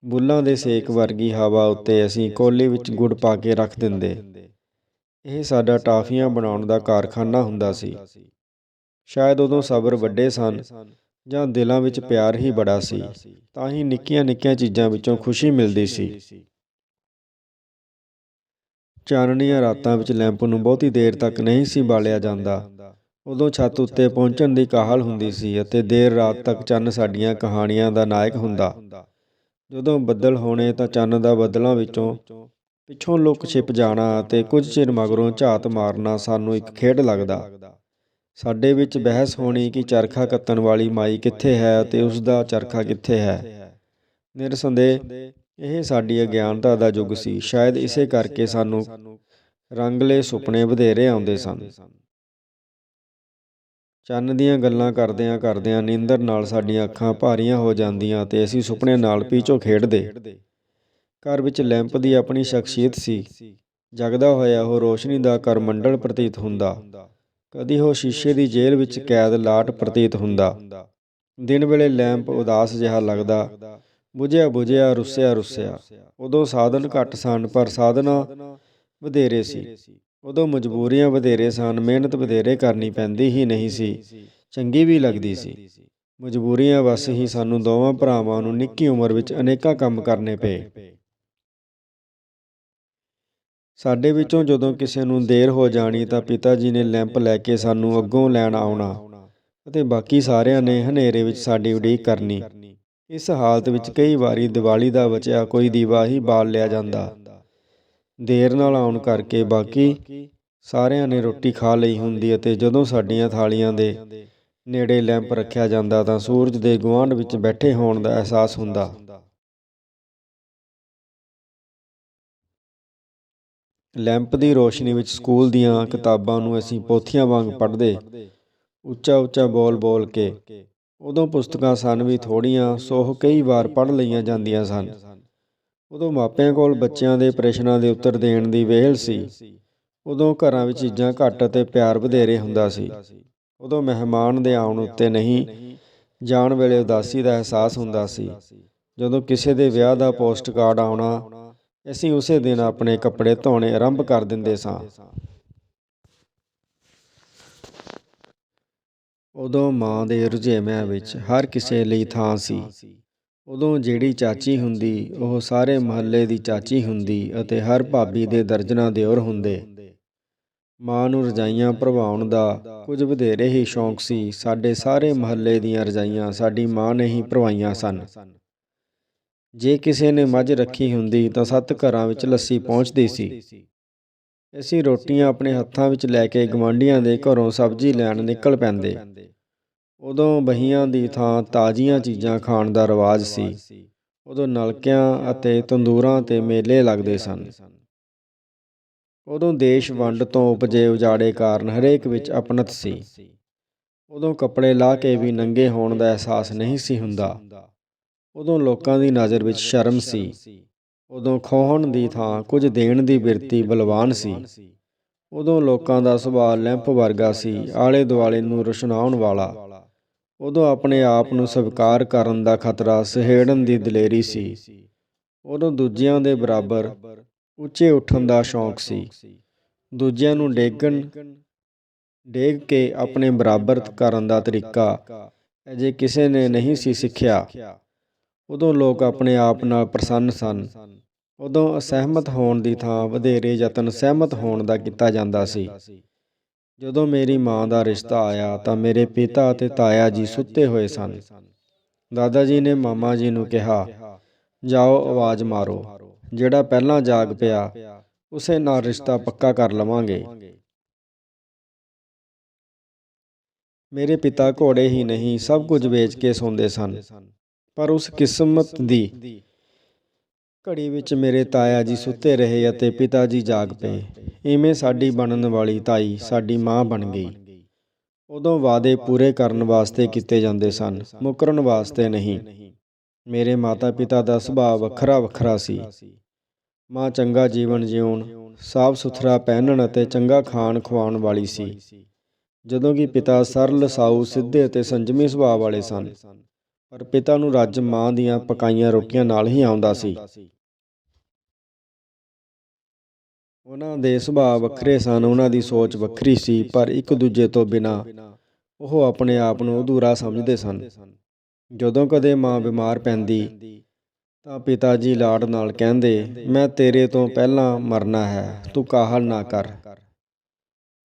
ਬੁੱਲਾਂ ਦੇ ਸੇਕ ਵਰਗੀ ਹਵਾ ਉੱਤੇ ਅਸੀਂ ਕੋਲੀ ਵਿੱਚ ਗੁੜ ਪਾ ਕੇ ਰੱਖ ਦਿੰਦੇ। ਇਹ ਸਾਡਾ ਟਾਫੀਆਂ ਬਣਾਉਣ ਦਾ ਕਾਰਖਾਨਾ ਹੁੰਦਾ ਸੀ। ਸ਼ਾਇਦ ਉਦੋਂ ਸਬਰ ਵੱਡੇ ਸਨ ਜਾਂ ਦਿਲਾਂ ਵਿੱਚ ਪਿਆਰ ਹੀ ਬੜਾ ਸੀ, ਤਾਂ ਹੀ ਨਿੱਕੀਆਂ ਨਿੱਕੀਆਂ ਚੀਜ਼ਾਂ ਵਿੱਚੋਂ ਖੁਸ਼ੀ ਮਿਲਦੀ ਸੀ। ਚਾਨਣੀਆਂ ਰਾਤਾਂ ਵਿੱਚ ਲੈਂਪ ਨੂੰ ਬਹੁਤੀ ਦੇਰ ਤੱਕ ਨਹੀਂ ਸੀ ਬਾਲਿਆ ਜਾਂਦਾ। ਉਦੋਂ ਛੱਤ ਉੱਤੇ ਪਹੁੰਚਣ ਦੀ ਕਾਹਲ ਹੁੰਦੀ ਸੀ ਅਤੇ ਦੇਰ ਰਾਤ ਤੱਕ ਚੰਨ ਸਾਡੀਆਂ ਕਹਾਣੀਆਂ ਦਾ ਨਾਇਕ ਹੁੰਦਾ। ਜਦੋਂ ਬੱਦਲ ਹੋਣੇ ਤਾਂ ਚੰਨ ਦਾ ਬੱਦਲਾਂ ਵਿੱਚੋਂ ਪਿੱਛੋਂ ਲੁਕ ਛਿਪ ਜਾਣਾ ਅਤੇ ਕੁਝ ਚਿਰ ਮਗਰੋਂ ਝਾਤ ਮਾਰਨਾ ਸਾਨੂੰ ਇੱਕ ਖੇਡ ਲੱਗਦਾ। ਸਾਡੇ ਵਿੱਚ ਬਹਿਸ ਹੋਣੀ ਕਿ ਚਰਖਾ ਕੱਤਣ ਵਾਲੀ ਮਾਈ ਕਿੱਥੇ ਹੈ ਅਤੇ ਉਸ ਦਾ ਚਰਖਾ ਕਿੱਥੇ ਹੈ। ਨਿਰਸੰਦੇਹ, ਇਹ ਸਾਡੀ ਅਗਿਆਨਤਾ ਦਾ ਯੁੱਗ ਸੀ। ਸ਼ਾਇਦ ਇਸੇ ਕਰਕੇ ਸਾਨੂੰ ਰੰਗਲੇ ਸੁਪਨੇ ਵਧੇਰੇ ਆਉਂਦੇ ਸਨ। ਚੰਨ ਦੀਆਂ ਗੱਲਾਂ ਕਰਦਿਆਂ ਕਰਦਿਆਂ ਨੀਂਦਰ ਨਾਲ ਸਾਡੀਆਂ ਅੱਖਾਂ ਭਾਰੀਆਂ ਹੋ ਜਾਂਦੀਆਂ ਤੇ ਅਸੀਂ ਸੁਪਨੇ ਨਾਲ ਪੀਚੋ ਖੇਡਦੇ। ਘਰ ਵਿੱਚ ਲੈਂਪ ਦੀ ਆਪਣੀ ਸ਼ਖਸੀਅਤ ਸੀ। ਜਗਦਾ ਹੋਇਆ ਉਹ ਰੋਸ਼ਨੀ ਦਾ ਕਰਮੰਡਲ ਪ੍ਰਤੀਤ ਹੁੰਦਾ। ਕਦੀ ਉਹ ਸ਼ੀਸ਼ੇ ਦੀ ਜੇਲ੍ਹ ਵਿੱਚ ਕੈਦ ਲਾਟ ਪ੍ਰਤੀਤ ਹੁੰਦਾ। ਦਿਨ ਵੇਲੇ ਲੈਂਪ ਉਦਾਸ ਜਿਹਾ ਲੱਗਦਾ। ਬੁਝਿਆ ਬੁਝਿਆ, ਰੁੱਸਿਆ ਰੁੱਸਿਆ। ਉਦੋਂ ਸਾਧਨ ਘੱਟ ਸਨ, ਪਰ ਸਾਧਨਾ ਵਧੇਰੇ ਸੀ। ਉਦੋਂ ਮਜਬੂਰੀਆਂ ਵਧੇਰੇ ਸਨ, ਮਿਹਨਤ ਵਧੇਰੇ ਕਰਨੀ ਪੈਂਦੀ ਹੀ ਨਹੀਂ ਸੀ, ਚੰਗੀ ਵੀ ਲੱਗਦੀ ਸੀ। ਮਜਬੂਰੀਆਂ ਵਸ ਹੀ ਸਾਨੂੰ ਦੋਵਾਂ ਭਰਾਵਾਂ ਨੂੰ ਨਿੱਕੀ ਉਮਰ ਵਿੱਚ ਅਨੇਕਾਂ ਕੰਮ ਕਰਨੇ ਪਏ। ਸਾਡੇ ਵਿੱਚੋਂ ਜਦੋਂ ਕਿਸੇ ਨੂੰ ਦੇਰ ਹੋ ਜਾਣੀ ਤਾਂ ਪਿਤਾ ਜੀ ਨੇ ਲੈਂਪ ਲੈ ਕੇ ਸਾਨੂੰ ਅੱਗੋਂ ਲੈਣ ਆਉਣਾ ਅਤੇ ਬਾਕੀ ਸਾਰਿਆਂ ਨੇ ਹਨੇਰੇ ਵਿੱਚ ਸਾਡੀ ਉਡੀਕ ਕਰਨੀ। ਇਸ ਹਾਲਤ ਵਿੱਚ ਕਈ ਵਾਰੀ ਦੀਵਾਲੀ ਦਾ ਬਚਿਆ ਕੋਈ ਦੀਵਾ ਹੀ ਬਾਲ ਲਿਆ ਜਾਂਦਾ। ਦੇਰ ਨਾਲ ਆਉਣ ਕਰਕੇ ਬਾਕੀ ਸਾਰਿਆਂ ਨੇ ਰੋਟੀ ਖਾ ਲਈ ਹੁੰਦੀ ਅਤੇ ਜਦੋਂ ਸਾਡੀਆਂ ਥਾਲੀਆਂ ਦੇ ਨੇੜੇ ਲੈਂਪ ਰੱਖਿਆ ਜਾਂਦਾ ਤਾਂ ਸੂਰਜ ਦੇ ਗੁਆਂਢ ਵਿੱਚ ਬੈਠੇ ਹੋਣ ਦਾ ਅਹਿਸਾਸ ਹੁੰਦਾ। ਲੈਂਪ ਦੀ ਰੋਸ਼ਨੀ ਵਿੱਚ ਸਕੂਲ ਦੀਆਂ ਕਿਤਾਬਾਂ ਨੂੰ ਅਸੀਂ ਪੋਥੀਆਂ ਵਾਂਗ ਪੜ੍ਹਦੇ, ਉੱਚਾ ਉੱਚਾ ਬੋਲ ਬੋਲ ਕੇ, ਉਦੋਂ ਪੁਸਤਕਾਂ ਸਨ ਵੀ ਥੋੜੀਆਂ ਸੋਹ ਕਈ ਵਾਰ ਪੜ੍ਹ ਲਈਆਂ ਜਾਂਦੀਆਂ ਸਨ। ਉਦੋਂ ਮਾਪਿਆਂ ਕੋਲ ਬੱਚਿਆਂ ਦੇ ਪ੍ਰਸ਼ਨਾਂ ਦੇ ਉੱਤਰ ਦੇਣ ਦੀ ਵੇਹਲ ਸੀ। ਉਦੋਂ ਘਰਾਂ ਵਿੱਚ ਚੀਜ਼ਾਂ ਘੱਟ ਅਤੇ ਪਿਆਰ ਵਧੇਰੇ ਹੁੰਦਾ ਸੀ। ਉਦੋਂ ਮਹਿਮਾਨ ਦੇ ਆਉਣ ਉੱਤੇ ਨਹੀਂ, ਜਾਣ ਵੇਲੇ ਉਦਾਸੀ ਦਾ ਅਹਿਸਾਸ ਹੁੰਦਾ ਸੀ। ਜਦੋਂ ਕਿਸੇ ਦੇ ਵਿਆਹ ਦਾ ਪੋਸਟ ਕਾਰਡ ਆਉਣਾ, ਅਸੀਂ ਉਸੇ ਦਿਨ ਆਪਣੇ ਕੱਪੜੇ ਧੋਣੇ ਆਰੰਭ ਕਰ ਦਿੰਦੇ ਸਾਂ। ਉਦੋਂ ਮਾਂ ਦੇ ਰੁਝੇਵਿਆਂ ਵਿੱਚ ਹਰ ਕਿਸੇ ਲਈ ਥਾਂ ਸੀ। ਉਦੋਂ ਜਿਹੜੀ ਚਾਚੀ ਹੁੰਦੀ, ਉਹ ਸਾਰੇ ਮਹੱਲੇ ਦੀ ਚਾਚੀ ਹੁੰਦੀ ਅਤੇ ਹਰ ਭਾਬੀ ਦੇ ਦਰਜਨਾਂ ਦਿਓਰ ਹੁੰਦੇ। ਮਾਂ ਨੂੰ ਰਜਾਈਆਂ ਭਰਵਾਉਣ ਦਾ ਕੁਝ ਵਧੇਰੇ ਹੀ ਸ਼ੌਂਕ ਸੀ। ਸਾਡੇ ਸਾਰੇ ਮਹੱਲੇ ਦੀਆਂ ਰਜਾਈਆਂ ਸਾਡੀ ਮਾਂ ਨੇ ਹੀ ਭਰਵਾਈਆਂ ਸਨ। ਜੇ ਕਿਸੇ ਨੇ ਮੱਝ ਰੱਖੀ ਹੁੰਦੀ ਤਾਂ ਸੱਤ ਘਰਾਂ ਵਿੱਚ ਲੱਸੀ ਪਹੁੰਚਦੀ ਸੀ। ਅਸੀਂ ਰੋਟੀਆਂ ਆਪਣੇ ਹੱਥਾਂ ਵਿੱਚ ਲੈ ਕੇ ਗਵਾਂਢੀਆਂ ਦੇ ਘਰੋਂ ਸਬਜ਼ੀ ਲੈਣ ਨਿਕਲ ਪੈਂਦੇ। ਉਦੋਂ ਬਹੀਆਂ ਦੀ ਥਾਂ ਤਾਜ਼ੀਆਂ ਚੀਜ਼ਾਂ ਖਾਣ ਦਾ ਰਿਵਾਜ ਸੀ। ਉਦੋਂ ਨਲਕਿਆਂ ਅਤੇ ਤੰਦੂਰਾਂ ਤੇ ਮੇਲੇ ਲੱਗਦੇ ਸਨ। ਉਦੋਂ ਦੇਸ਼ ਵੰਡ ਤੋਂ ਉਪਜੇ ਉਜਾੜੇ ਕਾਰਨ ਹਰੇਕ ਵਿੱਚ ਅਪਨਤ ਸੀ। ਉਦੋਂ ਕੱਪੜੇ ਲਾ ਕੇ ਵੀ ਨੰਗੇ ਹੋਣ ਦਾ ਅਹਿਸਾਸ ਨਹੀਂ ਸੀ ਹੁੰਦਾ। ਉਦੋਂ ਲੋਕਾਂ ਦੀ ਨਜ਼ਰ ਵਿੱਚ ਸ਼ਰਮ ਸੀ। ਉਦੋਂ ਖੋਹਣ ਦੀ ਥਾਂ ਕੁਝ ਦੇਣ ਦੀ ਬਿਰਤੀ ਬਲਵਾਨ ਸੀ। ਉਦੋਂ ਲੋਕਾਂ ਦਾ ਸੁਭਾਅ ਲੈਂਪ ਵਰਗਾ ਸੀ ਆਲੇ ਦੁਆਲੇ ਨੂੰ ਰੁਸ਼ਨਾਉਣ ਵਾਲਾ। ਉਦੋਂ ਆਪਣੇ ਆਪ ਨੂੰ ਸਵੀਕਾਰ ਕਰਨ ਦਾ ਖਤਰਾ ਸਹੇੜਨ ਦੀ ਦਲੇਰੀ ਸੀ। ਉਦੋਂ ਦੂਜਿਆਂ ਦੇ ਬਰਾਬਰ ਉੱਚੇ ਉੱਠਣ ਦਾ ਸ਼ੌਂਕ ਸੀ। ਦੂਜਿਆਂ ਨੂੰ ਡੇਗਣ, ਡੇਗ ਕੇ ਆਪਣੇ ਬਰਾਬਰ ਕਰਨ ਦਾ ਤਰੀਕਾ ਅਜੇ ਕਿਸੇ ਨੇ ਨਹੀਂ ਸੀ ਸਿੱਖਿਆ। ਉਦੋਂ ਲੋਕ ਆਪਣੇ ਆਪ ਨਾਲ ਪ੍ਰਸੰਨ ਸਨ। ਉਦੋਂ ਅਸਹਿਮਤ ਹੋਣ ਦੀ ਥਾਂ ਵਧੇਰੇ ਯਤਨ ਸਹਿਮਤ ਹੋਣ ਦਾ ਕੀਤਾ ਜਾਂਦਾ ਸੀ। ਜਦੋਂ ਮੇਰੀ ਮਾਂ ਦਾ ਰਿਸ਼ਤਾ ਆਇਆ ਤਾਂ ਮੇਰੇ ਪਿਤਾ ਅਤੇ ਤਾਇਆ ਜੀ ਸੁੱਤੇ ਹੋਏ ਸਨ। ਦਾਦਾ ਜੀ ਨੇ ਮਾਮਾ ਜੀ ਨੂੰ ਕਿਹਾ, ਜਾਓ, ਆਵਾਜ਼ ਮਾਰੋ। ਜਿਹੜਾ ਪਹਿਲਾਂ ਜਾਗ ਪਿਆ, ਉਸੇ ਨਾਲ ਰਿਸ਼ਤਾ ਪੱਕਾ ਕਰ ਲਵਾਂਗੇ। ਮੇਰੇ ਪਿਤਾ ਘੋੜੇ ਹੀ ਨਹੀਂ, ਸਭ ਕੁਝ ਵੇਚ ਕੇ ਸੌਂਦੇ ਸਨ। ਪਰ ਉਸ ਕਿਸਮਤ ਦੀ ਘੜੀ ਵਿੱਚ ਮੇਰੇ ਤਾਇਆ ਜੀ ਸੁੱਤੇ ਰਹੇ ਅਤੇ ਪਿਤਾ ਜੀ ਜਾਗ ਪਏ। ਇਵੇਂ ਸਾਡੀ ਬਣਨ ਵਾਲੀ ਤਾਈ ਸਾਡੀ ਮਾਂ ਬਣ ਗਈ। ਉਦੋਂ ਵਾਅਦੇ ਪੂਰੇ ਕਰਨ ਵਾਸਤੇ ਕੀਤੇ ਜਾਂਦੇ ਸਨ, ਮੁਕਰਨ ਵਾਸਤੇ ਨਹੀਂ। ਮੇਰੇ ਮਾਤਾ-ਪਿਤਾ ਦਾ ਸੁਭਾਅ ਵੱਖਰਾ ਵੱਖਰਾ ਸੀ। ਮਾਂ ਚੰਗਾ ਜੀਵਨ ਜਿਉਣ ਸਾਫ਼ ਸੁਥਰਾ ਪਹਿਨਣ ਅਤੇ ਚੰਗਾ ਖਾਣ ਖਵਾਉਣ ਵਾਲੀ ਸੀ। ਜਦੋਂ ਕਿ ਪਿਤਾ ਸਰਲ, ਸਾਊ, ਸਿੱਧੇ ਅਤੇ ਸੰਜਮੀ ਸੁਭਾਅ ਵਾਲੇ ਸਨ। ਪਰ ਪਿਤਾ ਨੂੰ ਰੱਜ ਮਾਂ ਦੀਆਂ ਪਕਾਈਆਂ ਰੋਟੀਆਂ ਨਾਲ ਹੀ ਆਉਂਦਾ ਸੀ। ਉਹਨਾਂ ਦੇ ਸੁਭਾਅ ਵੱਖਰੇ ਸਨ, ਉਹਨਾਂ ਦੀ ਸੋਚ ਵੱਖਰੀ ਸੀ, ਪਰ ਇੱਕ ਦੂਜੇ ਤੋਂ ਬਿਨਾ ਉਹ ਆਪਣੇ ਆਪ ਨੂੰ ਅਧੂਰਾ ਸਮਝਦੇ ਸਨ। ਜਦੋਂ ਕਦੇ ਮਾਂ ਬਿਮਾਰ ਪੈਂਦੀ, ਤਾਂ ਪਿਤਾ ਜੀ ਲਾਡ ਨਾਲ ਕਹਿੰਦੇ, ਮੈਂ ਤੇਰੇ ਤੋਂ ਪਹਿਲਾਂ ਮਰਨਾ ਹੈ, ਤੂੰ ਕਾਹਲ ਨਾ ਕਰ।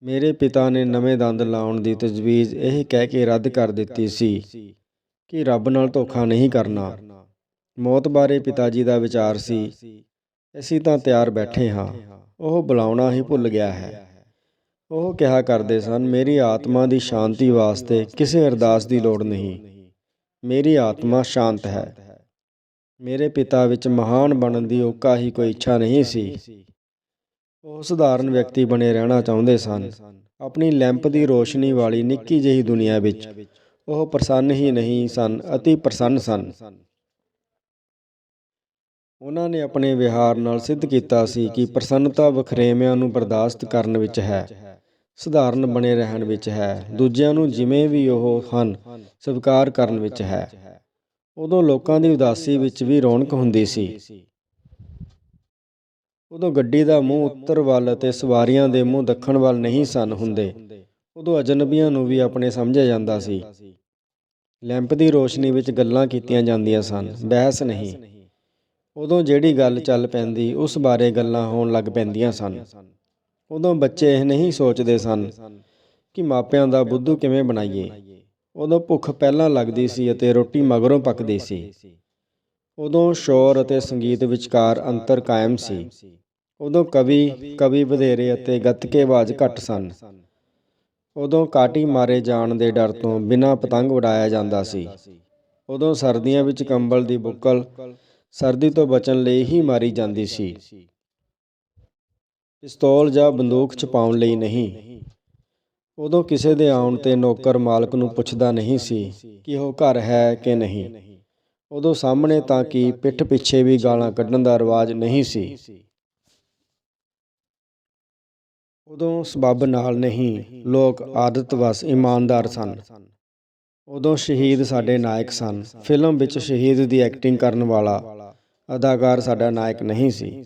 ਮੇਰੇ ਪਿਤਾ ਨੇ ਨਵੇਂ ਦੰਦ ਲਾਉਣ ਦੀ ਤਜਵੀਜ਼ ਇਹ ਕਹਿ ਕੇ ਰੱਦ ਕਰ ਦਿੱਤੀ ਸੀ। ਕਿ ਰੱਬ ਨਾਲ ਧੋਖਾ ਨਹੀਂ ਕਰਨਾ। ਮੌਤ ਬਾਰੇ ਪਿਤਾ ਜੀ ਦਾ ਵਿਚਾਰ ਸੀ। ਅਸੀਂ ਤਾਂ ਤਿਆਰ ਬੈਠੇ ਹਾਂ। ਉਹ ਬੁਲਾਉਣਾ ਹੀ ਭੁੱਲ ਗਿਆ ਹੈ। ਉਹ ਕਿਹਾ ਕਰਦੇ ਸਨ, ਮੇਰੀ ਆਤਮਾ ਦੀ ਸ਼ਾਂਤੀ ਵਾਸਤੇ ਕਿਸੇ ਅਰਦਾਸ ਦੀ ਲੋੜ ਨਹੀਂ। ਮੇਰੀ ਆਤਮਾ ਸ਼ਾਂਤ ਹੈ। ਮੇਰੇ ਪਿਤਾ ਵਿੱਚ ਮਹਾਨ ਬਣਨ ਦੀ ਓਕਾ ਹੀ ਕੋਈ ਇੱਛਾ ਨਹੀਂ ਸੀ। ਉਹ ਸਧਾਰਨ ਵਿਅਕਤੀ ਬਣੇ ਰਹਿਣਾ ਚਾਹੁੰਦੇ ਸਨ। ਆਪਣੀ ਲੈਂਪ ਦੀ ਰੋਸ਼ਨੀ ਵਾਲੀ ਨਿੱਕੀ ਜਿਹੀ ਦੁਨੀਆ ਵਿੱਚ ਉਹ ਪ੍ਰਸੰਨ ਹੀ ਨਹੀਂ ਸਨ, ਅਤੀ ਪ੍ਰਸੰਨ ਸਨ। ਉਹਨਾਂ ਨੇ ਆਪਣੇ ਵਿਹਾਰ ਨਾਲ ਸਿੱਧ ਕੀਤਾ ਸੀ ਕਿ ਪ੍ਰਸੰਨਤਾ ਵਖਰੇਵਿਆਂ ਨੂੰ ਬਰਦਾਸ਼ਤ ਕਰਨ ਵਿੱਚ ਹੈ, ਸਧਾਰਨ ਬਣੇ ਰਹਿਣ ਵਿੱਚ ਹੈ, ਦੂਜਿਆਂ ਨੂੰ ਜਿਵੇਂ ਵੀ ਉਹ ਹਨ, ਸਵੀਕਾਰ ਕਰਨ ਵਿੱਚ ਹੈ। ਉਦੋਂ ਲੋਕਾਂ ਦੀ ਉਦਾਸੀ ਵਿੱਚ ਵੀ ਰੌਣਕ ਹੁੰਦੀ ਸੀ। ਉਦੋਂ ਗੱਡੀ ਦਾ ਮੂੰਹ ਉੱਤਰ ਵੱਲ ਅਤੇ ਸਵਾਰੀਆਂ ਦੇ ਮੂੰਹ ਦੱਖਣ ਵੱਲ ਨਹੀਂ ਸਨ ਹੁੰਦੇ। ਉਦੋਂ ਅਜਨਬੀਆਂ ਨੂੰ ਵੀ ਆਪਣੇ ਸਮਝਿਆ ਜਾਂਦਾ ਸੀ। ਲੈਂਪ ਦੀ ਰੋਸ਼ਨੀ ਵਿੱਚ ਗੱਲਾਂ ਕੀਤੀਆਂ ਜਾਂਦੀਆਂ ਸਨ, ਬਹਿਸ ਨਹੀਂ। ਉਦੋਂ ਜਿਹੜੀ ਗੱਲ ਚੱਲ ਪੈਂਦੀ, ਉਸ ਬਾਰੇ ਗੱਲਾਂ ਹੋਣ ਲੱਗ ਪੈਂਦੀਆਂ ਸਨ। ਉਦੋਂ ਬੱਚੇ ਇਹ ਨਹੀਂ ਸੋਚਦੇ ਸਨ ਕਿ ਮਾਪਿਆਂ ਦਾ ਬੁੱਧੂ ਕਿਵੇਂ ਬਣਾਈਏ। ਉਦੋਂ ਭੁੱਖ ਪਹਿਲਾਂ ਲੱਗਦੀ ਸੀ ਅਤੇ ਰੋਟੀ ਮਗਰੋਂ ਪੱਕਦੀ ਸੀ। ਉਦੋਂ ਸ਼ੋਰ ਅਤੇ ਸੰਗੀਤ ਵਿਚਕਾਰ ਅੰਤਰ ਕਾਇਮ ਸੀ। ਉਦੋਂ ਕਵੀ ਕਵੀ ਵਧੇਰੇ ਅਤੇ ਗੱਤਕੇਬਾਜ਼ ਘੱਟ ਸਨ। ਉਦੋਂ ਕਾਟੀ ਮਾਰੇ ਜਾਣ ਦੇ ਡਰ ਤੋਂ ਬਿਨਾਂ ਪਤੰਗ ਉਡਾਇਆ ਜਾਂਦਾ ਸੀ। ਉਦੋਂ ਸਰਦੀਆਂ ਵਿੱਚ ਕੰਬਲ ਦੀ ਬੁੱਕਲ ਸਰਦੀ ਤੋਂ ਬਚਣ ਲਈ ਹੀ ਮਾਰੀ ਜਾਂਦੀ ਸੀ। ਪਿਸਤੌਲ ਜਾਂ ਬੰਦੂਕ ਛਪਾਉਣ ਲਈ ਨਹੀਂ। ਉਦੋਂ ਕਿਸੇ ਦੇ ਆਉਣ ਤੇ ਨੌਕਰ ਮਾਲਕ ਨੂੰ ਪੁੱਛਦਾ ਨਹੀਂ ਸੀ ਕਿ ਉਹ ਘਰ ਹੈ ਕਿ ਨਹੀਂ। ਉਦੋਂ ਸਾਹਮਣੇ ਤਾਂ ਕਿ ਪਿੱਠ ਪਿੱਛੇ ਵੀ ਗਾਲਾਂ ਕੱਢਣ ਦਾ ਰਿਵਾਜ ਨਹੀਂ ਸੀ। ਉਦੋਂ ਸਬੱਬ ਨਾਲ ਨਹੀਂ, ਲੋਕ ਆਦਤ ਵਸ ਇਮਾਨਦਾਰ ਸਨ। ਉਦੋਂ ਸ਼ਹੀਦ ਸਾਡੇ ਨਾਇਕ ਸਨ। ਫਿਲਮ ਵਿੱਚ ਸ਼ਹੀਦ ਦੀ ਐਕਟਿੰਗ ਕਰਨ ਵਾਲਾ ਅਦਾਕਾਰ ਸਾਡਾ ਨਾਇਕ ਨਹੀਂ ਸੀ।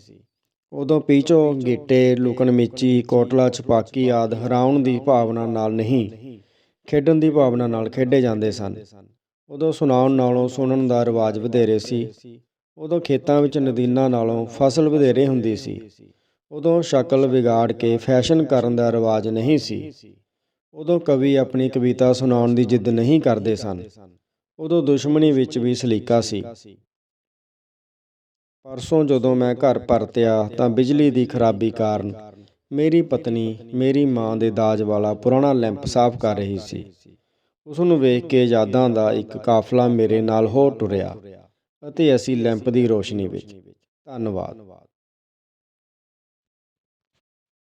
ਉਦੋਂ ਪੀਚੋ, ਗੀਟੇ ਲੁਕਣ ਮਿੱਚੀ ਕੋਟਲਾ, ਛਪਾਕੀ ਆਦ ਹਰਾਉਣ ਦੀ ਭਾਵਨਾ ਨਾਲ ਨਹੀਂ, ਖੇਡਣ ਦੀ ਭਾਵਨਾ ਨਾਲ ਖੇਡੇ ਜਾਂਦੇ ਸਨ। ਉਦੋਂ ਸੁਣਾਉਣ ਨਾਲੋਂ ਸੁਣਨ ਦਾ ਰਿਵਾਜ ਵਧੇਰੇ ਸੀ। ਉਦੋਂ ਖੇਤਾਂ ਵਿੱਚ ਨਦੀਨਾਂ ਨਾਲੋਂ ਫਸਲ ਵਧੇਰੇ ਹੁੰਦੀ ਸੀ। ਉਦੋਂ ਸ਼ਕਲ ਵਿਗਾੜ ਕੇ ਫੈਸ਼ਨ ਕਰਨ ਦਾ ਰਿਵਾਜ ਨਹੀਂ ਸੀ। ਉਦੋਂ ਕਵੀ ਆਪਣੀ ਕਵਿਤਾ ਸੁਣਾਉਣ ਦੀ ਜਿੱਦ ਨਹੀਂ ਕਰਦੇ ਸਨ। ਉਦੋਂ ਦੁਸ਼ਮਣੀ ਵਿੱਚ ਵੀ ਸਲੀਕਾ ਸੀ। ਪਰਸੋਂ ਜਦੋਂ ਮੈਂ ਘਰ ਪਰਤਿਆ ਤਾਂ ਬਿਜਲੀ ਦੀ ਖਰਾਬੀ ਕਾਰਨ ਮੇਰੀ ਪਤਨੀ ਮੇਰੀ ਮਾਂ ਦੇ ਦਾਜ ਵਾਲਾ ਪੁਰਾਣਾ ਲੈਂਪ ਸਾਫ਼ ਕਰ ਰਹੀ ਸੀ। ਉਸ ਨੂੰ ਵੇਖ ਕੇ ਯਾਦਾਂ ਦਾ ਇੱਕ ਕਾਫਲਾ ਮੇਰੇ ਨਾਲ ਹੋਰ ਟੁਰਿਆ ਅਤੇ ਅਸੀਂ ਲੈਂਪ ਦੀ ਰੋਸ਼ਨੀ ਵਿੱਚ। ਧੰਨਵਾਦ।